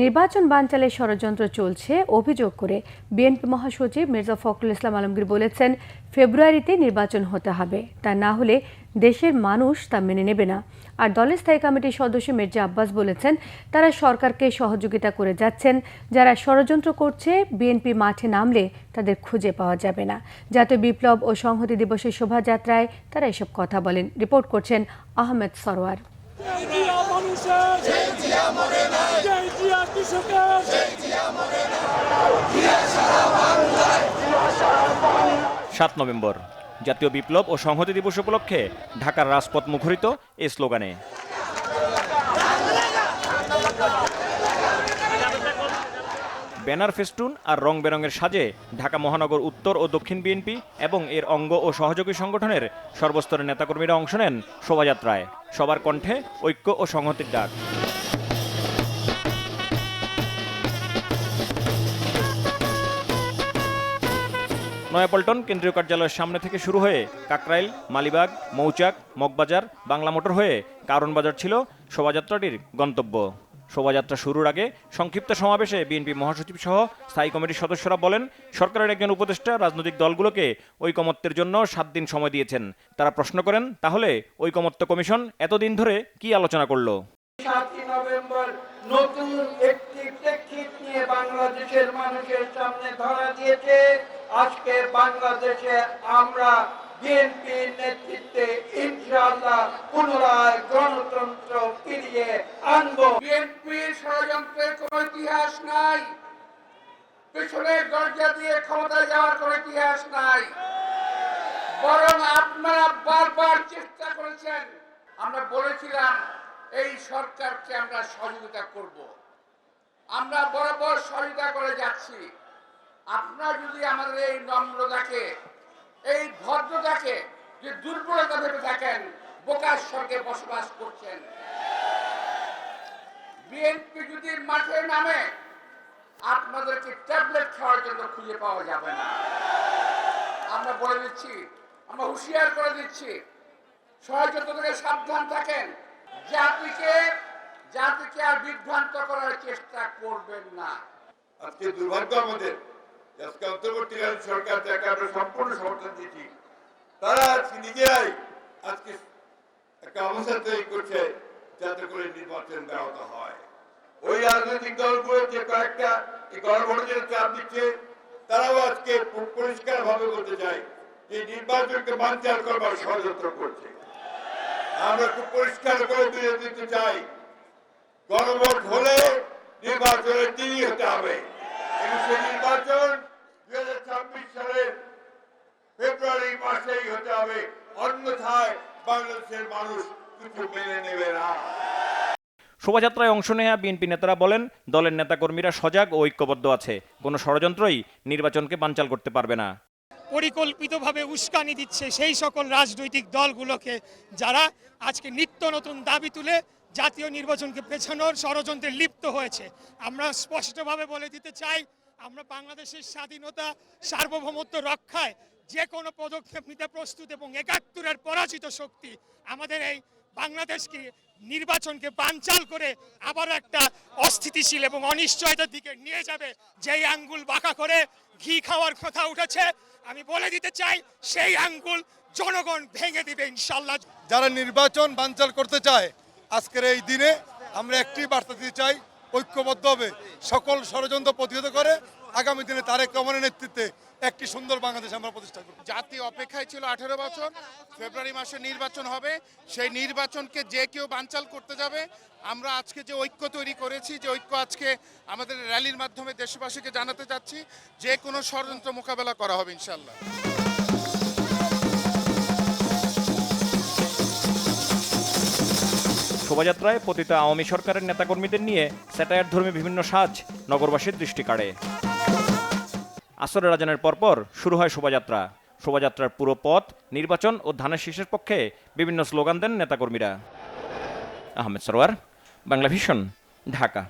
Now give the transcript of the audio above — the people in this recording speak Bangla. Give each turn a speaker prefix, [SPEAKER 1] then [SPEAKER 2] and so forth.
[SPEAKER 1] নির্বাচন বানচালের ষড়যন্ত্র চলছে, অভিযোগ করে বিএনপি মহাসচিব মির্জা ফখরুল ইসলাম আলমগীর বলেছেন, ফেব্রুয়ারিতে নির্বাচন হতে হবে। তা না হলে দেশের মানুষ তা মেনে নেবে না। আর দলের স্থায়ী কমিটির সদস্য মির্জা আব্বাস বলেছেন, তারা সরকারকে সহযোগিতা করে যাচ্ছেন। যারা ষড়যন্ত্র করছে, বিএনপি মাঠে নামলে তাদের খুঁজে পাওয়া যাবে না। জাতীয় বিপ্লব ও সংহতি দিবসের শোভাযাত্রায় তারা এসব কথা বলেন। রিপোর্ট করছেন আহমেদ সরোয়ার।
[SPEAKER 2] সাত নভেম্বর, জাতীয় বিপ্লব ও সংহতি দিবস উপলক্ষে ঢাকার রাজপথ মুখরিত এই স্লোগানে। ব্যানার ফেস্টুন আর রং বেরঙের সাজে ঢাকা মহানগর উত্তর ও দক্ষিণ বিএনপি এবং এর অঙ্গ ও সহযোগী সংগঠনের সর্বস্তরের নেতাকর্মীরা অংশ নেন শোভাযাত্রায়। সবার কণ্ঠে ঐক্য ও সংহতির ডাক। নয়াপল্টন কেন্দ্রীয় কার্যালয়ের সামনে থেকে শুরু হয়ে কাকরাইল, মালিবাগ, মৌচাক, মগবাজার বাংলা মোটর হয়ে কারণ বাজার ছিল শোভাযাত্রাটির গন্তব্য। শোভাযাত্রা শুরুর আগে সংক্ষিপ্ত সমাবেশে বিএনপি মহাসচিব সহ স্থায়ী কমিটির সদস্যরা বলেন, সরকারের একজন উপদেষ্টা রাজনৈতিক দলগুলোকে ঐকমত্যের জন্য সাত দিন সময় দিয়েছেন। তারা প্রশ্ন করেন, তাহলে ঐকমত্য কমিশন এতদিন ধরে কি আলোচনা করল?
[SPEAKER 3] নভেম্বর নতুন একটি প্রেক্ষিত নিয়ে বাংলাদেশের মানুষের সামনে ধরা দিয়েছে আজকে বাংলাদেশে আমরা বিএনপির নেতৃত্বে ইনশাআল্লাহ পুনরায় গণতন্ত্র ফিরিয়ে আনব। বিএনপির ষড়যন্ত্রের কোনো ইতিহাস নাই। পিছনের দরজা দিয়ে ক্ষমতায় যাওয়ার কোনো ইতিহাস নাই। বরং আপনারা বারবার চেষ্টা করেছেন। আমরা বলেছিলাম, এই সরকারকে আমরা সহযোগিতা করব। আমরা বরাবর সহযোগিতা করে যাচ্ছি। আপনারা যদি আমাদের এই নম্রতাকে এই ভদ্রতাকে যে দুর্বলতা ভেবে থাকেন, বোকার স্বর্গে বসবাস করছেন। বিএনপি যদি মাঠে নামে, আপনাদেরকে ট্যাবলেট খাওয়ার জন্য খুঁজে পাওয়া যাবে না। আমরা বলে দিচ্ছি, আমরা হুঁশিয়ার করে দিচ্ছি থেকে সাবধান থাকেন। জাতিকে জাতিকে আর বিভ্রান্ত করার চেষ্টা করবেন না।
[SPEAKER 4] আজকে দুর্ভাগ্য আমাদের। সরকার যাকে আমরা সম্পূর্ণ সমর্থন দিচ্ছি তারা আজকে নিজেরাই আজকে একটা অবস্থা তৈরি করছে যাতে করে নির্বাচন হয়। ওই রাজনৈতিক দলগুলো কয়েকটা এই গণভোটের চাপ দিচ্ছে, তারাও আজকে পরিষ্কার ভাবে চাই যে নির্বাচনকে বানচাল করবার ষড়যন্ত্র করছে। আমরা খুব পরিষ্কার করে তুলে দিতে চাই, গণভোট হলে নির্বাচনের দিনই হতে হবে কিন্তু সেই নির্বাচন দুই হাজার ছাব্বিশ সালের ফেব্রুয়ারি মাসেই হতে হবে অন্যথায় বাংলাদেশের
[SPEAKER 2] শোভাযাত্রায় অংশ নেয়া বিএনপি নেতারা বলেন, দলের নেতাকর্মীরা সজাগ ও ঐক্যবদ্ধ আছে। কোনো ষড়যন্ত্রই নির্বাচনকে বানচাল করতে পারবে না।
[SPEAKER 5] পরিকল্পিতভাবে উস্কানি দিচ্ছে সেই সকল রাজনৈতিক দলগুলোকে যারা আজকে নিত্য নতুন দাবি তুলে জাতীয় নির্বাচনকে পেছানোর ষড়যন্ত্রে লিপ্ত হয়েছে। আমরা স্পষ্টভাবে বলে দিতে চাই, আমরা বাংলাদেশের স্বাধীনতা, সার্বভৌমত্ব রক্ষায় যে কোনো পদক্ষেপ নিতে প্রস্তুত এবং একাত্তরের পরাজিত শক্তি আমাদের এই বাংলাদেশকে, নির্বাচনকে বানচাল করে আবার একটা অস্থিতিশীল এবং অনিশ্চয়তার দিকে নিয়ে যাবে, যেই আঙ্গুল বাঁকা করে ঘি খাওয়ার কথা উঠেছে। আমি বলে দিতে চাই, সেই আঙ্গুল জনগণ ভেঙে দিবে ইনশাল্লাহ
[SPEAKER 6] যারা নির্বাচন বানচাল করতে চায়, আজকের এই দিনে আমরা একটি বার্তা দিতে চাই ঐক্যবদ্ধ হবে। সকল ষড়যন্ত্র প্রতিহত করে আগামী দিনে তারেক রহমানের নেতৃত্বে একটি সুন্দর বাংলাদেশ আমরা প্রতিষ্ঠা করব।
[SPEAKER 7] জাতি অপেক্ষায় ছিল আঠেরো বছর। ফেব্রুয়ারি মাসে নির্বাচন হবে। সেই নির্বাচনকে যে কেউ বানচাল করতে যাবে। আমরা আজকে যে ঐক্য তৈরি করেছি, যে ঐক্য আজকে আমাদের র্যালির মাধ্যমে দেশবাসীকে জানাতে চাচ্ছি যে কোনো ষড়যন্ত্র মোকাবেলা করা হবে ইনশাল্লাহ
[SPEAKER 2] শোভাযাত্রায় পতিত আওয়ামী সরকারের নেতাকর্মীদের নিয়ে স্যাটায়ার ধর্মী বিভিন্ন সাজ নগরবাসীর দৃষ্টি কাড়ে। আসরের আজানের পরপর শুরু হয় শোভাযাত্রা। শোভাযাত্রার পুরো পথ, নির্বাচন ও ধানের শীষের পক্ষে বিভিন্ন স্লোগান দেন নেতাকর্মীরা। আহমেদ সরোয়ার, বাংলা ভিশন, ঢাকা।